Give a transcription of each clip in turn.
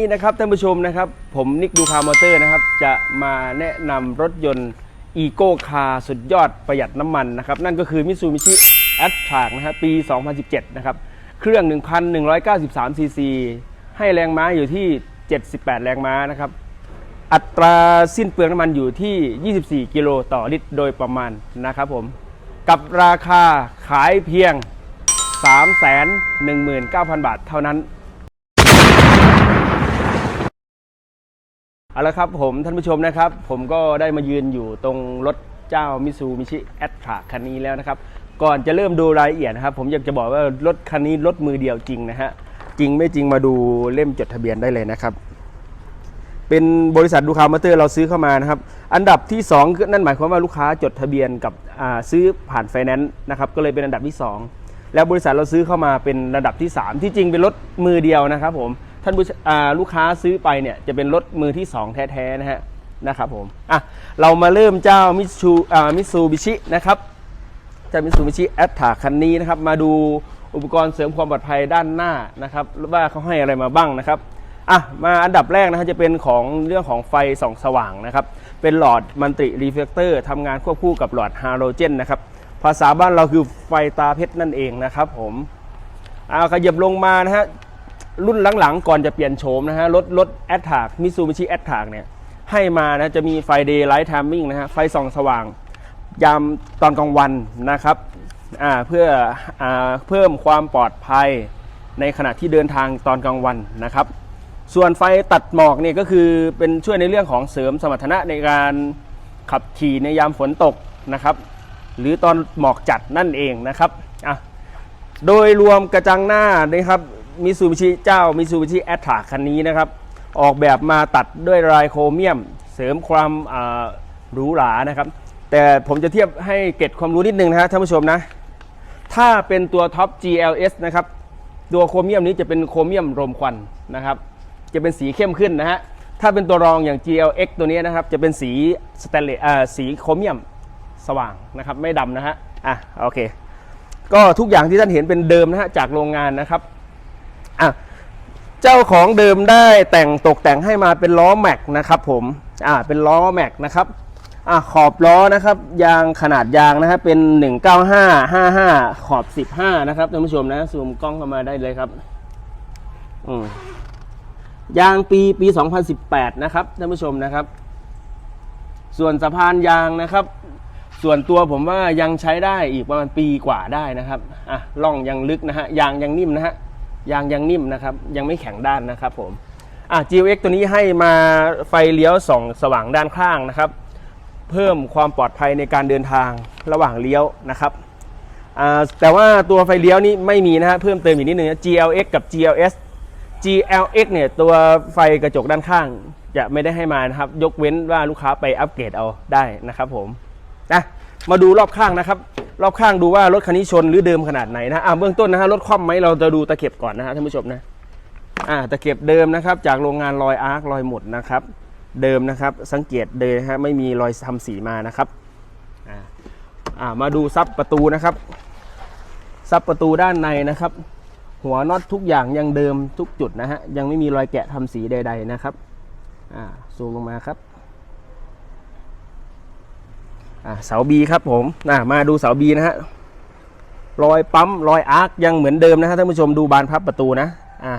นี้นะครับท่านผู้ชมนะครับ ผมนิกดูคาร์มอเตอร์นะครับ จะมาแนะนำรถยนต์อีโก้คาร์สุดยอดประหยัดน้ำมันนะครับ นั่นก็คือ Mitsubishi a t t r a c นะครับปี 2017 นะครับ เครื่อง 1,193 ซีซี ให้แรงม้าอยู่ที่ 78 แรงม้านะครับ อัตราสิ้นเปลืองน้ำมันอยู่ที่ 24 กิโลต่อลิตรโดยประมาณนะครับผม กับราคาขายเพียง 319,000 บาทเท่านั้น เอาละครับผมท่านผู้ชมนะครับ ผมก็ได้มายืนอยู่ตรงรถเจ้ามิซูมิชิแอตทราคันนี้แล้วนะครับ ก่อนจะเริ่มดูรายละเอียดนะครับ ผมอยากจะบอกว่ารถคันนี้รถมือเดียวจริงนะฮะจริงไม่จริงมาดูเล่มจดทะเบียนได้เลยนะครับ เป็นบริษัทดูคามอเตอร์เราซื้อเข้ามานะครับ อันดับที่ 2 นั่นหมายความว่าลูกค้าจดทะเบียนกับซื้อผ่านไฟแนนซ์นะครับก็เลยเป็นอันดับที่ 2 แล้วบริษัทเราซื้อเข้ามาเป็นระดับที่ 3 ที่จริงเป็นรถมือเดียวนะครับผม ท่านลูกค้าซื้อไปเนี่ยจะเป็นรถมือที่ 2 แท้ๆนะฮะนะครับผมอะเรามาเริ่มเจ้ามิซูมิซูบิชินะครับเจ้ามิซูบิชิแอตถาคันนี้นะครับ มาดูอุปกรณ์เสริมความปลอดภัยด้านหน้านะครับว่าเขาให้อะไรมาบ้างนะครับอะมาอันดับแรกนะฮะจะเป็นของเรื่องของไฟส่องสว่างนะครับ เป็นหลอดมันติรีเฟลเตอร์ทำงานควบคู่กับหลอดฮาโลเจนนะครับ ภาษาบ้านเราคือไฟตาเพชรนั่นเองนะครับผมเอาขยับลงมานะฮะ รุ่นหลังๆ ก่อนจะเปลี่ยนโฉมนะฮะ รถรถแอตทากมิซูบิชิแอตทากเนี่ย ให้มานะจะมีไฟเดย์ไลท์ i ท i มิ่งนะฮะ ไฟส่องสว่าง ยามตอนกลางวันนะครับอ่าเพื่ออาเพิ่มความปลอดภัยในขณะที่เดินทางตอนกลางวันนะครับ ส่วนไฟตัดหมอกเนี่ยก็คือเป็นช่วยในเรื่องของเสริมสมรรถนะในการขับขี่ในยามฝนตกนะครับ หรือตอนหมอกจัดนั่นเองนะครับอะโดยรวมกระจังหน้านะครับ มิซูบิชิเจ้ามิซูบิชิแอตทาคันนี้นะครับ ออกแบบมาตัดด้วยลายโครเมียม เสริมความหรูหรานะครับ แต่ผมจะเทียบให้เก็ตความรู้นิดนึงนะฮะท่านผู้ชมนะ ถ้าเป็นตัวท็อป GLS นะครับ ตัวโครเมียมนี้จะเป็นโครเมียมรมควันนะครับ จะเป็นสีเข้มขึ้นนะฮะถ้าเป็นตัวรองอย่าง GLX ตัวนี้นะครับ จะเป็นสีสแตนเลสสีโครเมียมสว่างนะครับ ไม่ดำนะฮะอะโอเค ก็ทุกอย่างที่ท่านเห็นเป็นเดิมนะฮะจากโรงงานนะครับ อะเจ้าของเดิมได้แต่งตกแต่งให้มาเป็นล้อแม็กนะครับผมอ่าเป็นล้อแม็กนะครับอะขอบล้อนะครับ ยางขนาดยางนะฮะเป็น 19555 ขอบ 15 นะครับท่านผู้ชมนะซูมกล้องเข้ามาได้เลยครับอืมยางปีปี 2018 นะครับท่านผู้ชมนะครับ ส่วนสะพานยางนะครับ ส่วนตัวผมว่ายังใช้ได้อีกประมาณปีกว่าได้นะครับอะล่องยังลึกนะฮะยางยังนิ่มนะฮะ ยางยังนิ่มนะครับ ยังไม่แข็งด้านนะครับผมอะ GLX ตัวนี้ให้มาไฟเลี้ยวส่องสว่างด้านข้างนะครับ เพิ่มความปลอดภัยในการเดินทางระหว่างเลี้ยวนะครับอ่าแต่ว่าตัวไฟเลี้ยวนี้ไม่มีนะฮะเพิ่มเติมอีกนิดนึงนะ GLX กับ GLS GLX เนี่ยตัวไฟกระจกด้านข้างจะไม่ได้ให้มานะครับ ยกเว้นว่าลูกค้าไปอัปเกรดเอาได้นะครับผมนะ มาดูรอบข้างนะครับ รอบข้างดูว่ารถคันนี้ชนหรือเดิมขนาดไหนนะอ่าเบื้องต้นนะฮะรถคว่ำไหมเราจะดูตะเข็บก่อนนะฮะท่านผู้ชมนะอ่าตะเข็บเดิมนะครับ จากโรงงานรอยอาร์ครอยหมดนะครับ เดิมนะครับสังเกตเลยนฮะไม่มีรอยทำสีมานะครับอ่าอ่ามาดูซับประตูนะครับซับประตูด้านในนะครับ หัวน็อตทุกอย่างยังเดิมทุกจุดนะฮะยังไม่มีรอยแกะทำสีใด ๆนะครับอ่าซูมลงมาครับ เสาบีครับผมนะมาดูเสาบีนะฮะรอยปั๊มรอยอาร์คยังเหมือนเดิมนะฮะท่านผู้ชมดูบานพับประตูนะอ่า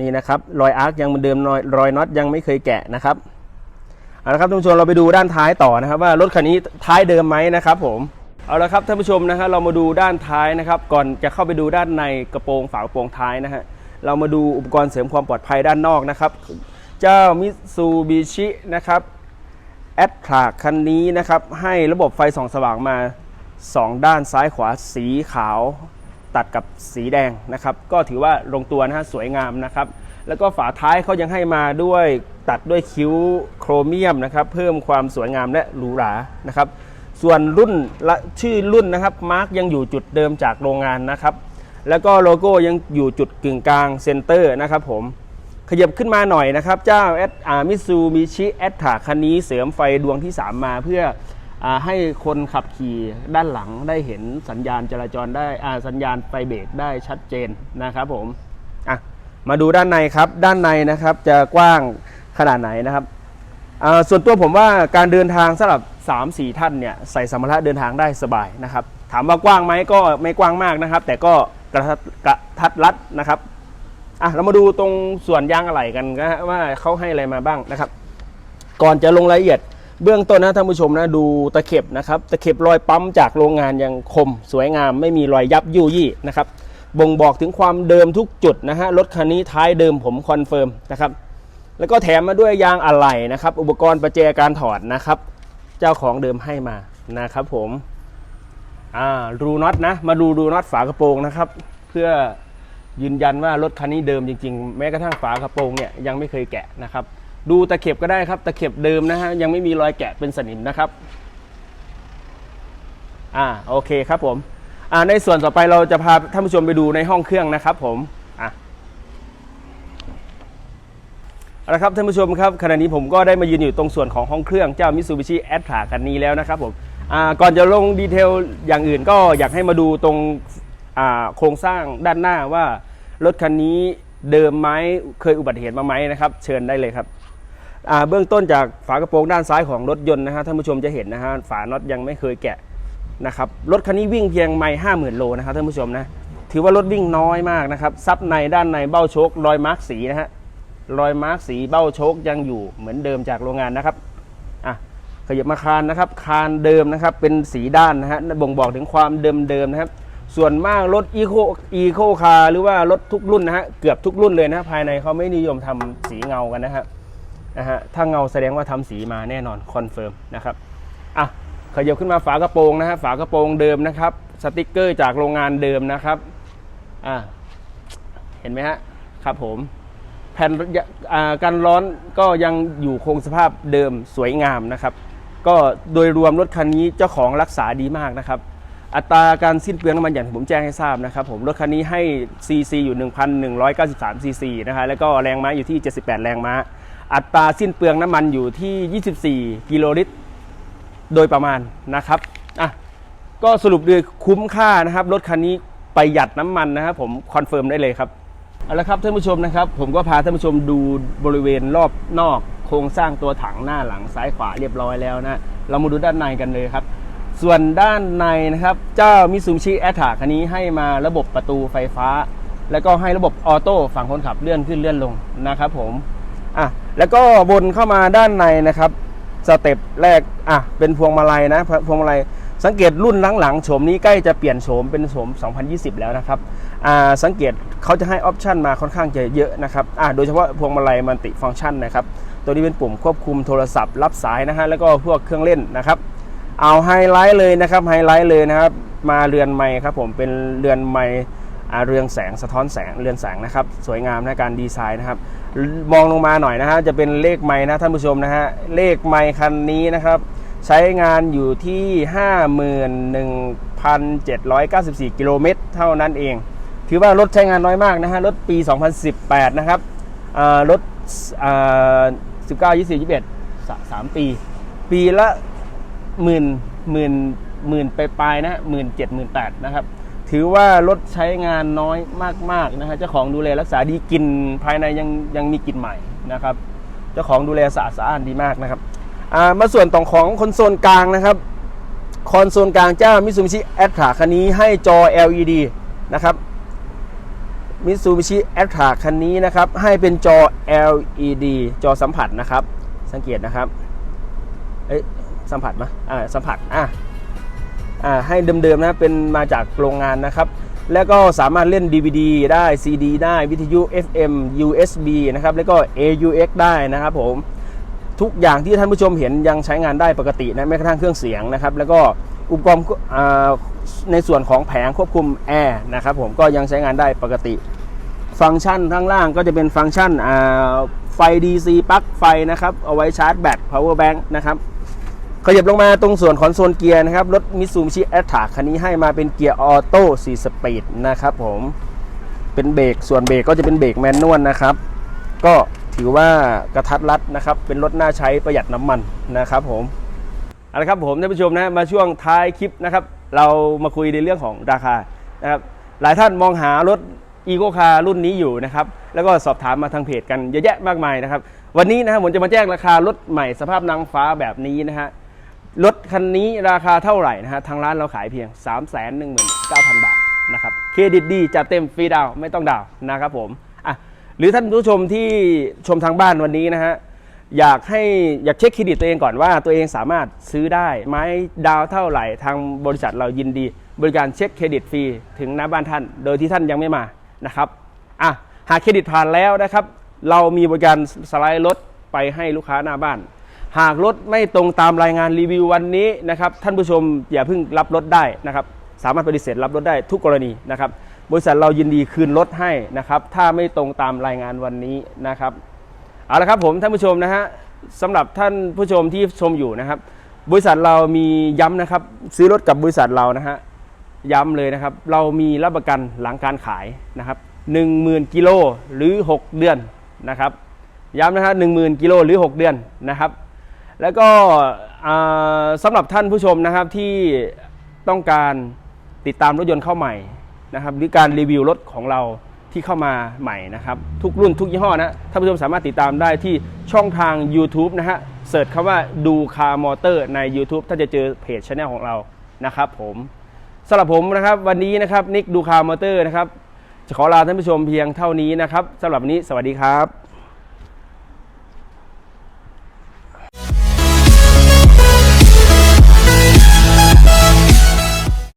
นี่นะครับรอยอาร์คยังเหมือนเดิมรอยรอยน็อตยังไม่เคยแกะนะครับเอาละครับท่านผู้ชมเราไปดูด้านท้ายต่อนะครับ ว่ารถคันนี้ท้ายเดิมไหมนะครับผมเอาละครับท่านผู้ชมนะฮะเรามาดูด้านท้ายนะครับ ก่อนจะเข้าไปดูด้านในกระโปรงฝากระโปรงท้ายนะฮะเรามาดูอุปกรณ์เสริมความปลอดภัยด้านนอกนะครับ เจ้ามิตซูบิชินะครับ แอดทราคันนี้นะครับ ให้ระบบไฟส่องสว่างมา 2 ด้านซ้ายขวาสีขาวตัดกับสีแดงนะครับ ก็ถือว่าลงตัวนะฮะสวยงามนะครับ แล้วก็ฝาท้ายเขายังให้มาด้วยตัดด้วยคิ้วโครเมียมนะครับ เพิ่มความสวยงามและหรูหรานะครับ ส่วนรุ่นละชื่อรุ่นนะครับมาร์กยังอยู่จุดเดิมจากโรงงานนะครับ แล้วก็โลโก้ยังอยู่จุดกึ่งกลางเซนเตอร์นะครับผม ขยับขึ้นมาหน่อยนะครับ เจ้าแอดอามิซูมิชิแอดถาคันนี้เสริมไฟดวงที่ 3 มาเพื่ออให้คนขับขี่ด้านหลังได้เห็นสัญญาณจราจรได้สัญญาณไฟเบรกได้ชัดเจนนะครับผมอะมาดูด้านในครับ ด้านในนะครับจะกว้างขนาดไหนนะครับส่วนตัวผมว่าการเดินทางสำหรับ 3-4 ท่านเนี่ยใส่สัมภาระเดินทางได้สบายนะครับ ถามว่ากว้างไหมก็ไม่กว้างมากนะครับ แต่ก็กระทัดรัดนะครับ อะเรามาดูตรงส่วนยางอะไหล่กันนะฮะว่าเขาให้อะไรมาบ้างนะครับ ก่อนจะลงรายละเอียด เบื้องต้นนะท่านผู้ชมนะดูตะเข็บนะครับตะเข็บรอยปั๊มจากโรงงานยังคม สวยงามไม่มีรอยยับยุยี่นะครับบ่งบอกถึงความเดิมทุกจุดนะฮะรถคันนี้ท้ายเดิมผมคอนเฟิร์มนะครับแล้วก็แถมมาด้วยยางอะไหล่นะครับ อุปกรณ์ประแจการถอดนะครับ เจ้าของเดิมให้มานะครับผมอ่ารูน็อตนะ มาดูรูน็อตฝากระโปรงนะครับ เพื่อ ยืนยันว่ารถคันนี้เดิมจริงๆ แม้กระทั่งฝากระโปรงเนี่ยยังไม่เคยแกะนะครับ ดูตะเข็บก็ได้ครับ ตะเข็บเดิมนะฮะยังไม่มีรอยแกะเป็นสนิมนะครับ อ่าโอเคครับผมอ่าในส่วนต่อไปเราจะพาท่านผู้ชมไปดูในห้องเครื่องนะครับ ผมอะเอาละครับท่านผู้ชมครับขณะนี้ผมก็ได้มายืนอยู่ตรงส่วนของห้องเครื่องเจ้า Mitsubishi a t t r a คันนี้แล้วนะครับผมอ่าก่อนจะลงดีเทลอย่างอื่นก็อยากให้มาดูตรง โครงสร้างด้านหน้าว่ารถคันนี้เดิมไหมเคยอุบัติเหตุมาไหมนะครับเชิญได้เลยครับเบื้องต้นจากฝากระโปรงด้านซ้ายของรถยนต์นะฮะท่านผู้ชมจะเห็นนะฮะฝาน็อตยังไม่เคยแกะนะครับรถคันนี้วิ่งเพียงไม่ห้าหมื่นโลนะครับท่านผู้ชมนะถือว่ารถวิ่งน้อยมากนะครับซับในด้านในเบ้าโชครอยมาร์กสีนะฮะรอยมาร์กสีเบ้าโชคยังอยู่เหมือนเดิมจากโรงงานนะครับอะขยับมาคานนะครับคานเดิมนะครับเป็นสีด้านนะฮะบ่งบอกถึงความเดิมเดิมนะครับ ส่วนมากรถอีโคอีโคคาหรือว่ารถทุกรุ่นนะฮะเกือบทุกรุ่นเลยนะภายในเขาไม่นิยมทำสีเงากันนะฮะนะฮะถ้าเงาแสดงว่าทำสีมาแน่นอนคอนเฟิร์มนะครับอะขยับขึ้นมาฝากระโปรงนะฮะฝากระโปรงเดิมนะครับสติกเกอร์จากโรงงานเดิมนะครับอะเห็นไหมฮะครับผมแผ่นอ่ากันร้อนก็ยังอยู่คงสภาพเดิมสวยงามนะครับ ก็โดยรวมรถคันนี้เจ้าของรักษาดีมากนะครับ อัตราการสิ้นเปลืองน้ำมันอย่างที่ผมแจ้งให้ทราบนะครับผมรถคันนี้ให้ CC อยู่ 1,193 CC นะฮะแล้วก็แรงม้าอยู่ที่ 78 แรงม้า อัตราสิ้นเปลืองน้ำมันอยู่ที่ 24 กิโลลิตร โดยประมาณนะครับอะก็สรุปด้วยคุ้มค่านะครับรถคันนี้ประหยัดน้ำมันนะครับผมคอนเฟิร์มได้เลยครับเอาละครับท่านผู้ชมนะครับ ผมก็พาท่านผู้ชมดูบริเวณรอบนอก โครงสร้างตัวถังหน้าหลังซ้ายขวาเรียบร้อยแล้วนะ เรามาดูด้านในกันเลยครับ ส่วนด้านในนะครับ เจ้ามิซูชิแอต a คันนี้ให้มาระบบประตูไฟฟ้า แล้วก็ให้ระบบออโต้ฝั่งคนขับเลื่อนขึ้นเลื่อนลงนะครับผมอะแล้วก็วนเข้ามาด้านในนะครับสเต็ปแรกอะเป็นพวงมาลัยนะพวงมาลัยสังเกตรุ่นหลังๆโฉมนี้ใกล้จะเปลี่ยนโฉมเป็นโฉม 2020 แล้วนะครับอ่าสังเกตเขาจะให้ออปชันมาค่อนข้างจะเยอะนะครับอะโดยเฉพาะพวงมาลัยมันติฟังก์ชันนะครับตัวนี้เป็นปุ่มควบคุมโทรศัพท์รับสายนะฮะแล้วก็พวกเครื่องเล่นนะครับ เอาไฮไลท์เลยนะครับไฮไลท์เลยนะครับมาเรือนไม้ครับผมเป็นเรือนไม้อ่เรืองแสงสะท้อนแสงเรือนแสงนะครับสวยงามนะการดีไซน์นะครับ มองลงมาหน่อยนะฮะจะเป็นเลขไม้นะท่านผู้ชมนะฮะเลขไม้คันนี้นะครับ ใช้งานอยู่ที่ 51,794 กิโลเมตรเท่านั้นเอง ถือว่ารถใช้งานน้อยมากนะฮะรถปี 2018 นะครับรถอ่า19 20 21สาสามปี ปีละ หมื่นหมื่นหมื่นไปปลายนะหมื่นเจ็ดหมื่นแปดนะครับ ถือว่ารถใช้งานน้อยมากๆนะฮะเจ้าของดูแลรักษาดีกลินภายในยังยังมีกลิ่นใหม่นะครับ เจ้าของดูแลสะอาดสะอ้านดีมากนะครับอ่ามาส่วนต่องของคอนโซลกลางนะครับคอนโซลกลางเจ้ามิ t ู b ิชิแอต a คันนี้ให้จอ LED นะครับมิ t ู b ิชิแอต a คันนี้นะครับ ให้เป็นจอ LED จอสัมผัสนะครับ สังเกตนะครับ เอ้ย สัมผัสไหมอ่าสัมผัสอะอ่าให้เดิมๆนะเป็นมาจากโรงงานนะครับ แล้วก็สามารถเล่น DVD ได้ CD ได้วิทยุ FM USB นะครับแล้วก็ AUX ได้นะครับผมทุกอย่างที่ท่านผู้ชมเห็นยังใช้งานได้ปกตินะแม้กระทั่งเครื่องเสียงนะครับ แล้วก็อุปกรณ์ในส่วนของแผงควบคุมแอร์นะครับผมก็ยังใช้งานได้ปกติ ฟังก์ชันข้างล่างก็จะเป็นฟังก์ชันไฟ DC ปลั๊กไฟนะครับ เอาไว้ชาร์จแบต power bank นะครับ ขยับลงมาตรงส่วนคอนโซลเกียร์นะครับ รถมิ t ู b ิชิแอต a คันนี้ให้มาเป็นเกียร์ออโต้4สปีดนะครับผมเป็นเบรกส่วนเบรกก็จะเป็นเบรกแมนนวลนะครับ ก็ถือว่ากระทัดรัดนะครับ เป็นรถน่าใช้ประหยัดน้ำมันนะครับผมเอาละครับผมท่านผู้ชมนะมาช่วงท้ายคลิปนะครับ เรามาคุยในเรื่องของราคานะครับหลายท่านมองหารถอีโ c คารุ่นนี้อยู่นะครับ แล้วก็สอบถามมาทางเพจกันเยอะแยะมากมายนะครับ วันนี้นะครับผมจะมาแจ้งราคารถใหม่สภาพนางฟ้าแบบนี้นะฮะ รถคันนี้ราคาเท่าไหร่นะฮะทางร้านเราขายเพียง 3 1 9 0 0 0 บาทนะครับเครดิตดีจัดเต็มฟรีดาวไม่ต้องดาวน์นะครับผมอะหรือท่านผู้ชมที่ชมทางบ้านวันนี้นะฮะอยากให้อยากเช็คเครดิตตัวเองก่อนว่าตัวเองสามารถซื้อได้ไหมดาวเท่าไหร่ ทางบริษัทเรายินดี บริการเช็คเครดิตฟรีถึงหน้าบ้านท่าน โดยที่ท่านยังไม่มานะครับอะหากเครดิตผ่านแล้วนะครับ เรามีบริการสไลด์รถไปให้ลูกค้าหน้าบ้าน หากรถไม่ตรงตามรายงานรีวิววันนี้นะครับท่านผู้ชมอย่าเพิ่งรับรถได้นะครับสามารถปฏิเสธรับรถได้ทุกกรณีนะครับบริษัทเรายินดีคืนรถให้นะครับถ้าไม่ตรงตามรายงานวันนี้นะครับเอาละครับผมท่านผู้ชมนะฮะสำหรับท่านผู้ชมที่ชมอยู่นะครับ บริษัทเรามีย้ำนะครับซื้อรถกับบริษัทเรานะฮะย้ำเลยนะครับ เรามีรับประกันหลังการขายนะครับ10,000กิโลหรือ 6 เดือนนะครับย้ำนะฮะหนึ่งหมื่นกิโลหรือ 6 เดือนนะครับ แล้วก็สำหรับท่านผู้ชมนะครับที่ต้องการติดตามรถยนต์เข้าใหม่นะครับหรือการรีวิวรถของเราที่เข้ามาใหม่นะครับ ทุกรุ่นทุกยี่ห้อนะท่านผู้ชมสามารถติดตามได้ที่ช่องทาง YouTube นะฮะเสิร์ชคำว่าดูคาร์มอเตอร์ใน YouTube ท่านจะเจอเพจช anel ของเรานะครับผมสำหรับผมนะครับวันนี้นะครับนิกดูคาร์มอเตอร์นะครับจะขอลาท่านผู้ชมเพียงเท่านี้นะครับสำหรับวันนี้สวัสดีครับ